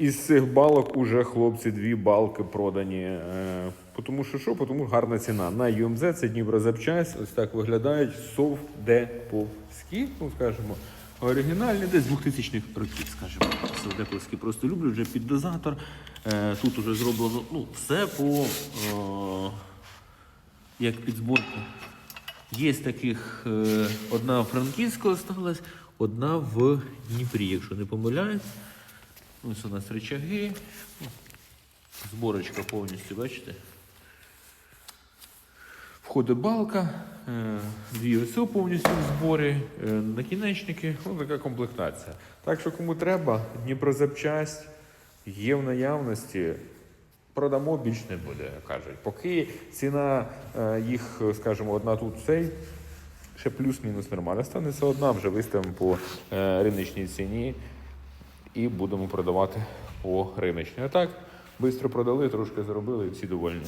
Із цих балок уже хлопці дві балки продані. Е, Тому що що? Тому гарна ціна. На UMZ це Дніпрозапчасть. Ось так виглядають совдеповські, ну скажімо, оригінальні, десь 2000-х років, скажімо. Совдеповські просто люблю вже під дозатор. Е, Тут уже зроблено ну, все по е, як під зборку. Є таких одна в Франківську осталась, одна в Дніпрі, якщо не помиляюсь. Ось у нас речаги. Зборочка повністю, бачите? Входить балка, е, дві ОСО повністю в зборі, е, накінечники, ось така комплектація. Так що кому треба, Дніпрозапчасть є в наявності. Продамо більш не буде, кажуть. Поки ціна е, їх, скажімо, одна тут цей, ще плюс-мінус нормально. Станеться одна, вже виставимо по риночній ціні і будемо продавати по риночній. А так, швидко продали, трошки заробили і всі довольні.